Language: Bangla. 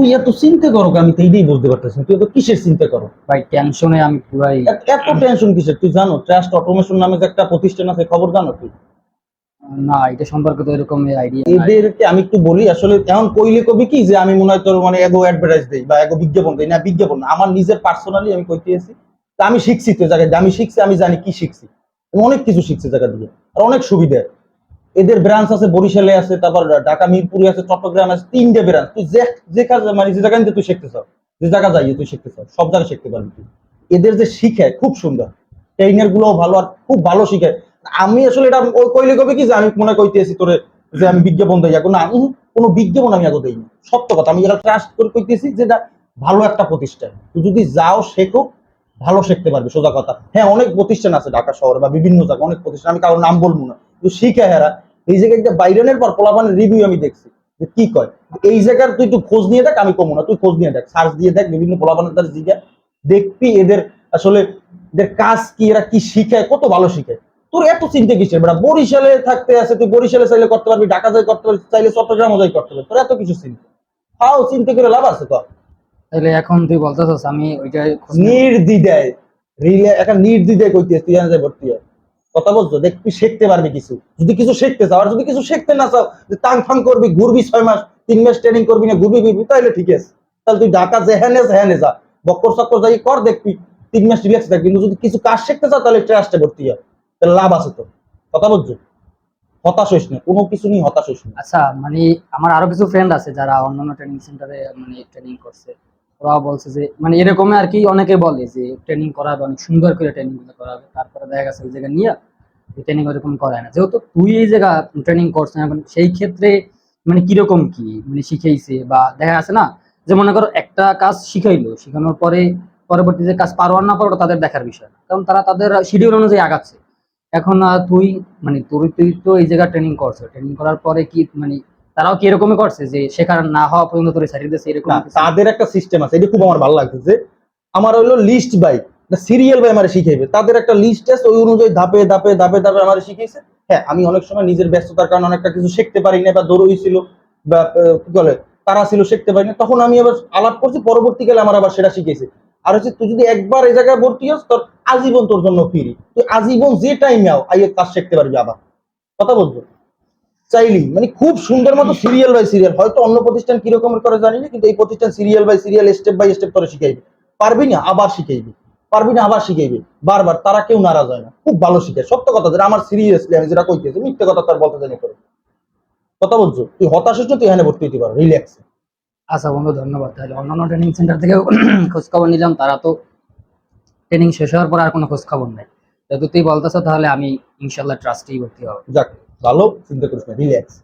তুই এত চিন্তা করো আমি তো এইটাই বুঝতে পারতেছি তুই এত কিসের চিন্তা করো? ভাই টেনশনে আমি পুরাই এত- টেনশন কিসের? তুই জানো ট্রাস্ট অটোমেশন নামে যে একটা প্রতিষ্ঠান আছে খবর জানো তুই না এটা সম্পর্কে তো এরকম আইডিয়া এদেরকে আমি একটু বলি আসলে এখন কইলে কবি কি যে আমি মনে হয় তোর মানে এগো অ্যাডভার্টাইজ দেই বা এগো বিজ্ঞাপন দেই। না বিজ্ঞাপন না আমার নিজের পার্সোনালি আমি কইতেছি তা আমি শিখছি তো জায়গায় আমি শিখছি আমি জানি কি শিখছি। আমি অনেক কিছু শিখছি জায়গা দিয়ে আর অনেক সুবিধা। এদের ব্রাঞ্চ আছে বরিশালে আছে তারপর ঢাকা মিরপুরে আছে চট্টগ্রাম আছে তিনটে ব্রাঞ্চ তুই যে যে কাজ মানে যে জায়গা নিতে তুই শিখতে চাও যে জায়গা যাইয়ে তুই শিখতে চাও সব জায়গায় শিখতে পারবি তুই। এদের যে শিখায় খুব সুন্দর। ট্রেনার গুলোও ভালো আর খুব ভালো শিখায় আমি আসলে এটা ওই কইলে কবে কি যে আমি মনে কইতেছি তোরে যে আমি বিজ্ঞাপন দেই। না উহু, কোনো বিজ্ঞাপন আমি আগে দেই সত্য কথা আমি এটা ট্রাস্ট করে কইতেছি যে এটা ভালো একটা প্রতিষ্ঠান। তুই যদি যাও শেখো ভালো শিখতে পারবি সোজা কথা। হ্যাঁ অনেক প্রতিষ্ঠান আছে ঢাকা শহরে বা বিভিন্ন জায়গায় অনেক প্রতিষ্ঠান আমি কারোর নাম বলব না। কিন্তু শিখে হেরা। এই জায়গায় যে বাইরনের পর পোলাপানের রিভিউ আমি দেখছি যে কি কয়? এই জায়গার তুই একটু খোঁজ নিয়ে দেখ আমি কমো না তুই খোঁজ নিয়ে দেখ সার্চ দিয়ে দেখ বিভিন্ন পোলাপানের তার জিজ্ঞা দেখবি এদের আসলে এদের কাজ কি এরা কি শিখায় কত ভালো শিখায় তোর এত চিন্তা কিসের বেটা? বরিশালে থাকতে আছে তুই বরিশালে চাইলে করতে পারবি ঢাকা যাই করতে পারবি চাইলে চট্টগ্রামও যাই করতে পারবি তোর এত কিছু চিন্তা। তাও চিন্তা করে লাভ আছে তো তাহলে এখন তুই বলতেছস আমি ওইটা খোঁজ নেব। নির্দ্বিধায় রিলে একটা নির্দ্বিধায় কইতে তুই জানা যায় ভর্তি হয়। কথা বলছো? দেখ, তুই শিখতে পারবি কিছু। যদি কিছু শিখতে চাও, আর যদি কিছু শিখতে না চাও, যে টাং ফাং করবি, ঘুরবি ছয় মাস, তিন মাস ট্রেনিং করবি না, ঘুরবি ঘুরবি, তাহলে ঠিক আছে। তাহলে তুই ঢাকা যেহানে যেহানে যা বক্কর চক্কর যাই কর, দেখবি, তিন মাস রিল্যাক্স থাকবি কিন্তু যদি কিছু কাজ শিখতে চাও, তাহলে ট্রাস্টে ভর্তি হয় তাহলে লাভ আছে তো কথা বলছো? হতাশ হইস না। কোনো কিছু নিয়ে হতাশ হইস না। আচ্ছা মানে আমার আরও কিছু ফ্রেন্ড আছে যারা অন্যান্য ট্রেনিং সেন্টারে মানে ট্রেনিং করছে। ওরা বলছে যে মানে এরকম আর কি অনেকে বলে যে ট্রেনিং করাবে, অনেক সুন্দর করে ট্রেনিং করাবে। তারপরে দেখা গেছে ওই জায়গায় নিয়ে ট্রেনিং ওরকম করায় না। যেহেতু তুই এই জায়গা ট্রেনিং করছিস এখন সেই ক্ষেত্রে মানে কীরকম কি? মানে শিখাইছে বা দেখা যাচ্ছে না যে, মনে করো একটা কাজ শিখাইলো, শিখানোর পরে পরবর্তী যে কাজ পারো না পারো তাদের দেখার বিষয় কারণ তারা তাদের শিডিউল অনুযায়ী আগাচ্ছে। এখন তুই মানে তুই তুই তো এই জায়গায় ট্রেনিং করছ। ট্রেনিং করার পরে কি মানে তারাও কি এরকমই করছে যে শেখার না হওয়া পর্যন্ত তোর ছাড়িয়ে দিয়েছে এরকম তাদের একটা সিস্টেম আছে এটা খুব আমার ভালো লাগতেছে। আমার হইল লিস্ট বাই সিরিয়াল বাই আমার শিখাইবে। তাদের একটা লিস্ট আছে ওই অনুযায়ী ধাপে ধাপে ধাপে ধাপে আমার শিখাইছে। হ্যাঁ আমি অনেক সময় নিজের ব্যস্ততার কারণে অনেকটা কিছু শিখতে পারি না বা দৌড়ই ছিল বা কি বলে তারা ছিল শিখতে পারি না তখন আমি আবার আলাপ করছি পরবর্তীকালে আমার আবার সেটা শিখেছে আর হচ্ছে তুই যদি একবার এই জায়গায় ভর্তি হস তোর আজীবন তোর জন্য ফ্রি তুই আজীবন যে টাইমে আও আইয়ে কাজ শিখতে পারবি আবার। কথা বলছো? চাইলি মানে খুব সুন্দর মতো সিরিয়াল বাই সিরিয়াল হয়তো অন্য প্রতিষ্ঠান কীরকম করে জানি না কিন্তু এই প্রতিষ্ঠান serial by serial step by step তোরা শিখাইবে। পারবি না আবার শিখাইবে। পারবি না আবার শিখাইবে। বারবার তারা কেউ নারাজ হয় না। খুব ভালো শিখায় সত্য কথা যেটা আমার সিরিয়াসলি আমি যেটা কইতেছি মিথ্যে কথা তার বলতে জানি করে। কথা বলছো? তুই হতাশ হচ্ছ তুই এখানে ভর্তি হতে পারো। রিল্যাক্স আচ্ছা বন্ধু ধন্যবাদ। তাহলে অন্যান্য ট্রেনিং সেন্টার থেকেও খোঁজ খবর নিলাম। তারা তো ট্রেনিং শেষ হওয়ার পর আর কোনো খোঁজ খবর নেই। যেহেতু তুই বলতেছো তাহলে আমি ইনশাল্লাহ ট্রাস্টেই ভর্তি হব। যাক। ভালো চিন্তা করিস না রিল্যাক্স